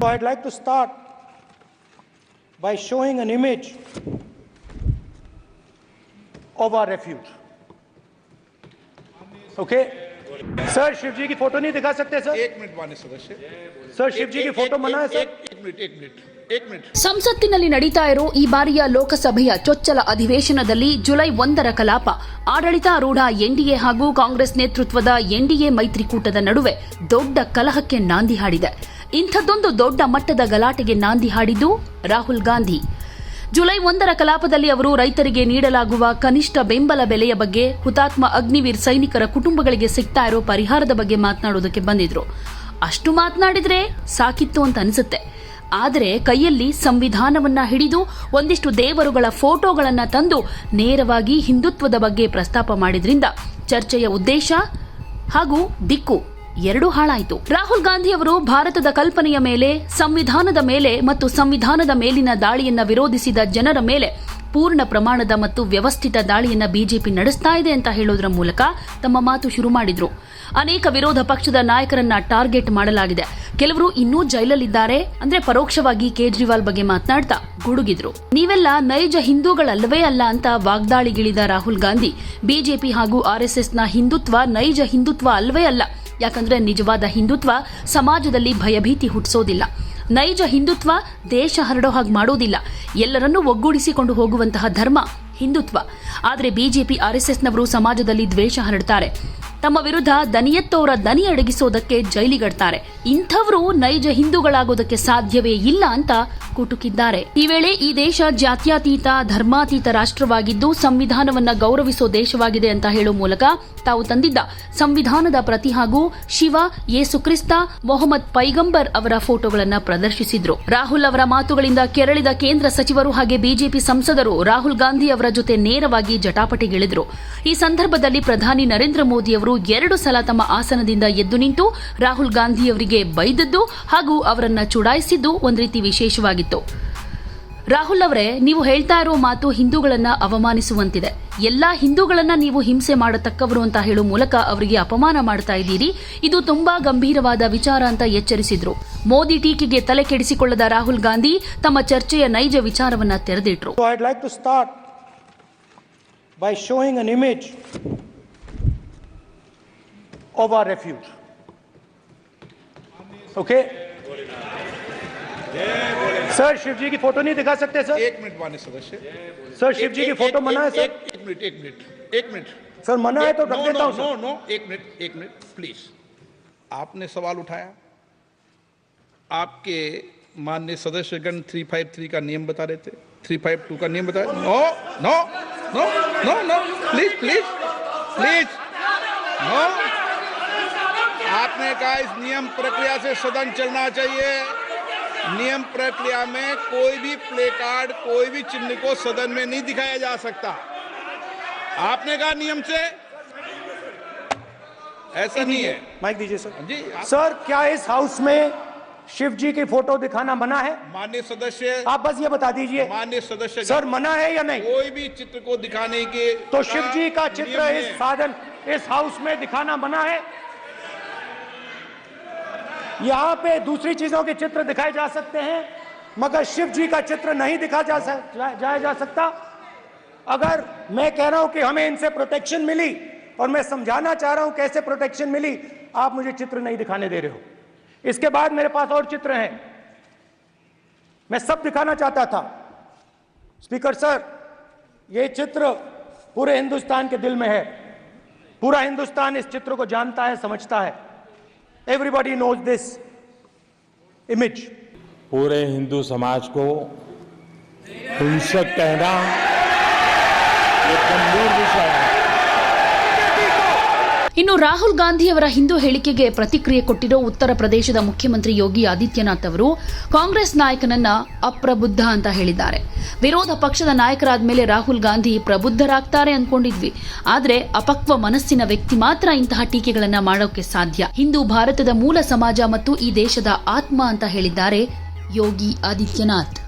So I'd like to start by showing an image of our refuge. Okay? Sir Shiv ji की photo नहीं दिखा सकते sir एक minute मान्य सदस्य सर शिव जी की एक- फोटो एक- मना है एक- सर एक एक मिनट एक मिनट एक मिनट ಸಂಸತ್ತಿನಲ್ಲಿ ನಡೀತಾ ಇರೋ ಈ ಬಾರಿಯ ಲೋಕಸಭೆಯ ಚೊಚ್ಚಲ ಅಧಿವೇಶನದಲ್ಲಿ ಜುಲೈ ಒಂದರ ಕಲಾಪ ಆಡಳಿತಾರೂಢ ಎನ್ಡಿಎ ಹಾಗೂ ಕಾಂಗ್ರೆಸ್ ನೇತೃತ್ವದ ಎನ್ಡಿಎ ಮೈತ್ರಿಕೂಟದ ನಡುವೆ ದೊಡ್ಡ ಕಲಹಕ್ಕೆ ನಾಂದಿ ಹಾಡಿದೆ ಇಂಥದ್ದೊಂದು ದೊಡ್ಡ ಮಟ್ಟದ ಗಲಾಟೆಗೆ ನಾಂದಿ ಹಾಡಿದ್ದು ರಾಹುಲ್ ಗಾಂಧಿ. ಜುಲೈ ಒಂದರ ಕಲಾಪದಲ್ಲಿ ಅವರು ರೈತರಿಗೆ ನೀಡಲಾಗುವ ಕನಿಷ್ಠ ಬೆಂಬಲ ಬೆಲೆಯ ಬಗ್ಗೆ ಹುತಾತ್ಮ ಅಗ್ನಿವೀರ್ ಸೈನಿಕರ ಕುಟುಂಬಗಳಿಗೆ ಸಿಗ್ತಾ ಇರೋ ಪರಿಹಾರದ ಬಗ್ಗೆ ಮಾತನಾಡೋದಕ್ಕೆ ಬಂದಿದ್ರು. ಅಷ್ಟು ಮಾತನಾಡಿದ್ರೆ ಸಾಕಿತ್ತು ಅಂತ ಅನಿಸುತ್ತೆ. ಆದರೆ ಕೈಯಲ್ಲಿ ಸಂವಿಧಾನವನ್ನ ಹಿಡಿದು ಒಂದಿಷ್ಟು ದೇವರುಗಳ ಫೋಟೋಗಳನ್ನು ತಂದು ನೇರವಾಗಿ ಹಿಂದುತ್ವದ ಬಗ್ಗೆ ಪ್ರಸ್ತಾಪ ಮಾಡಿದ್ರಿಂದ ಚರ್ಚೆಯ ಉದ್ದೇಶ ಹಾಗೂ ದಿಕ್ಕು ಎರಡೂ ಹಾಳಾಯಿತು. ರಾಹುಲ್ ಗಾಂಧಿ ಅವರು ಭಾರತದ ಕಲ್ಪನೆಯ ಮೇಲೆ, ಸಂವಿಧಾನದ ಮೇಲೆ ಮತ್ತು ಸಂವಿಧಾನದ ಮೇಲಿನ ದಾಳಿಯನ್ನ ವಿರೋಧಿಸಿದ ಜನರ ಮೇಲೆ ಪೂರ್ಣ ಪ್ರಮಾಣದ ಮತ್ತು ವ್ಯವಸ್ಥಿತ ದಾಳಿಯನ್ನ ಬಿಜೆಪಿ ನಡೆಸ್ತಾ ಇದೆ ಅಂತ ಹೇಳೋದ್ರ ಮೂಲಕ ತಮ್ಮ ಮಾತು ಶುರು ಮಾಡಿದ್ರು. ಅನೇಕ ವಿರೋಧ ಪಕ್ಷದ ನಾಯಕರನ್ನ ಟಾರ್ಗೆಟ್ ಮಾಡಲಾಗಿದೆ. ಕೆಲವರು ಇನ್ನೂ ಜೈಲಲ್ಲಿದ್ದಾರೆ. ಅಂದ್ರೆ ಪರೋಕ್ಷವಾಗಿ ಕೇಜ್ರಿವಾಲ್ ಬಗ್ಗೆ ಮಾತನಾಡ್ತಾ ಗುಡುಗಿದ್ರು. ನೀವೆಲ್ಲ ನೈಜ ಹಿಂದೂಗಳಲ್ಲವೇ ಅಲ್ಲ ಅಂತ ವಾಗ್ದಾಳಿಗಿಳಿದ ರಾಹುಲ್ ಗಾಂಧಿ, ಬಿಜೆಪಿ ಹಾಗೂ ಆರ್ಎಸ್ಎಸ್ನ ಹಿಂದುತ್ವ ನೈಜ ಹಿಂದುತ್ವ ಅಲ್ಲವೇ ಅಲ್ಲ. ಯಾಕಂದ್ರೆ ನಿಜವಾದ ಹಿಂದುತ್ವ ಸಮಾಜದಲ್ಲಿ ಭಯಭೀತಿ ಹುಟ್ಟಿಸೋದಿಲ್ಲ. ನೈಜ ಹಿಂದುತ್ವ ದೇಶ ಹರಡೋ ಹಾಗೆ ಮಾಡೋದಿಲ್ಲ. ಎಲ್ಲರನ್ನೂ ಒಗ್ಗೂಡಿಸಿಕೊಂಡು ಹೋಗುವಂತಹ ಧರ್ಮ ಹಿಂದುತ್ವ. ಆದರೆ ಬಿಜೆಪಿ ಆರ್ಎಸ್ಎಸ್ನವರು ಸಮಾಜದಲ್ಲಿ ದ್ವೇಷ ಹರಡ್ತಾರೆ. ತಮ್ಮ ವಿರುದ್ಧ ದನಿಯತ್ತೋರ ದನಿ ಅಡಗಿಸೋದಕ್ಕೆ ಜೈಲಿಗಡ್ತಾರೆ. ಇಂಥವರು ನೈಜ ಹಿಂದೂಗಳಾಗೋದಕ್ಕೆ ಸಾಧ್ಯವೇ ಇಲ್ಲ ಅಂತ ಕುಟುಕಿದ್ದಾರೆ. ಈ ವೇಳೆ ಈ ದೇಶ ಜಾತ್ಯಾತೀತ, ಧರ್ಮಾತೀತ ರಾಷ್ಟ್ರವಾಗಿದ್ದು ಸಂವಿಧಾನವನ್ನ ಗೌರವಿಸೋ ದೇಶವಾಗಿದೆ ಅಂತ ಹೇಳುವ ಮೂಲಕ ತಾವು ತಂದಿದ್ದ ಸಂವಿಧಾನದ ಪ್ರತಿ ಹಾಗೂ ಶಿವ, ಯೇಸು ಕ್ರಿಸ್ತ, ಮೊಹಮ್ಮದ್ ಪೈಗಂಬರ್ ಅವರ ಫೋಟೋಗಳನ್ನು ಪ್ರದರ್ಶಿಸಿದ್ರು. ರಾಹುಲ್ ಅವರ ಮಾತುಗಳಿಂದ ಕೆರಳಿದ ಕೇಂದ್ರ ಸಚಿವರು ಹಾಗೆ ಬಿಜೆಪಿ ಸಂಸದರು ರಾಹುಲ್ ಗಾಂಧಿ ಅವರ ಜೊತೆ ನೇರವಾಗಿ ಜಟಾಪಟಿಗಿಳಿದ್ರು. ಈ ಸಂದರ್ಭದಲ್ಲಿ ಪ್ರಧಾನಿ ನರೇಂದ್ರ ಮೋದಿ ಅವರು ಎರಡು ಸಲ ತಮ್ಮ ಆಸನದಿಂದ ಎದ್ದು ನಿಂತು ರಾಹುಲ್ ಗಾಂಧಿ ಅವರಿಗೆ ಬೈದದ್ದು ಹಾಗೂ ಅವರನ್ನ ಚುಡಾಯಿಸಿದ್ದು ಒಂದು ರೀತಿ ವಿಶೇಷವಾಗಿತ್ತು. ರಾಹುಲ್ ಅವರೇ, ನೀವು ಹೇಳ್ತಾ ಇರೋ ಮಾತು ಹಿಂದೂಗಳನ್ನ ಅವಮಾನಿಸುವಂತಿದೆ. ಎಲ್ಲಾ ಹಿಂದೂಗಳನ್ನ ನೀವು ಹಿಂಸೆ ಮಾಡತಕ್ಕವರು ಅಂತ ಹೇಳೋ ಮೂಲಕ ಅವರಿಗೆ ಅಪಮಾನ ಮಾಡ್ತಾ ಇದ್ದೀರಿ. ಇದು ತುಂಬಾ ಗಂಭೀರವಾದ ವಿಚಾರ ಅಂತ ಎಚ್ಚರಿಸಿದ್ರು. ಮೋದಿ ಟೀಕೆಗೆ ತಲೆ ಕೆಡಿಸಿಕೊಳ್ಳದ ರಾಹುಲ್ ಗಾಂಧಿ ತಮ್ಮ ಚರ್ಚೆಯ ನೈಜ ವಿಚಾರವನ್ನ ತೆರೆದಿಟ್ರು. Of our refuge. Okay? Sir Shiv ji की फ़ोटो नहीं दिखा सकते सर एक मिनट मान्य सदस्य। सर शिव जी की फ़ोटो मना है सर एक मिनट एक मिनट एक मिनट। सर मना है तो रख देता हूँ नो नो एक मिनट एक मिनट प्लीज़ आपने सवाल उठाया। आपके माननीय सदस्यगण 353 का नियम बता रहे थे। 352 का नियम बता no no no no no please please please no आपने कहा इस नियम प्रक्रिया से सदन चलना चाहिए। नियम प्रक्रिया में कोई भी प्ले कार्ड कोई भी चिन्ह को सदन में नहीं दिखाया जा सकता। आपने कहा नियम से? ऐसा नहीं है। माइक दीजिए सर। जी सर क्या इस हाउस में शिव जी की फ़ोटो दिखाना मना है? मान्य सदस्य आप बस ये बता दीजिए। मान्य सदस्य सर मना है या नहीं? कोई भी चित्र को दिखाने के तो शिव जी का चित्र इस साधन इस हाउस में दिखाना मना है। यहाँ पे दूसरी चीज़ों के चित्र दिखाए जा सकते हैं मगर शिव जी का चित्र नहीं दिखा जा जा, जाया जा सकता। अगर मैं कह रहा हूँ कि हमें इनसे प्रोटेक्शन मिली और मैं समझाना चाह रहा हूँ कैसे प्रोटेक्शन मिली आप मुझे चित्र नहीं दिखाने दे रहे हो। इसके बाद मेरे पास और चित्र हैं। मैं सब दिखाना चाहता था। स्पीकर सर ये चित्र पूरे हिंदुस्तान के दिल में है। पूरा हिंदुस्तान इस चित्र को जानता है समझता है। एवरीबॉडी नोज़ दिस इमेज पूरे हिंदू समाज को हिंसक कहना ये गंभीर विषय है। ಇನ್ನು ರಾಹುಲ್ ಗಾಂಧಿ ಅವರ ಹಿಂದೂ ಹೇಳಿಕೆಗೆ ಪ್ರತಿಕ್ರಿಯೆ ಕೊಟ್ಟಿರೋ ಉತ್ತರ ಪ್ರದೇಶದ ಮುಖ್ಯಮಂತ್ರಿ ಯೋಗಿ ಆದಿತ್ಯನಾಥ್ ಅವರು ಕಾಂಗ್ರೆಸ್ ನಾಯಕನನ್ನ ಅಪ್ರಬುದ್ಧ ಅಂತ ಹೇಳಿದ್ದಾರೆ. ವಿರೋಧ ಪಕ್ಷದ ನಾಯಕರಾದ ಮೇಲೆ ರಾಹುಲ್ ಗಾಂಧಿ ಪ್ರಬುದ್ಧರಾಗ್ತಾರೆ ಅನ್ಕೊಂಡಿದ್ವಿ. ಆದರೆ ಅಪಕ್ವ ಮನಸ್ಸಿನ ವ್ಯಕ್ತಿ ಮಾತ್ರ ಇಂತಹ ಟೀಕೆಗಳನ್ನ ಮಾಡೋಕೆ ಸಾಧ್ಯ. ಹಿಂದೂ ಭಾರತದ ಮೂಲ ಸಮಾಜ ಮತ್ತು ಈ ದೇಶದ ಆತ್ಮ ಅಂತ ಹೇಳಿದ್ದಾರೆ ಯೋಗಿ ಆದಿತ್ಯನಾಥ್.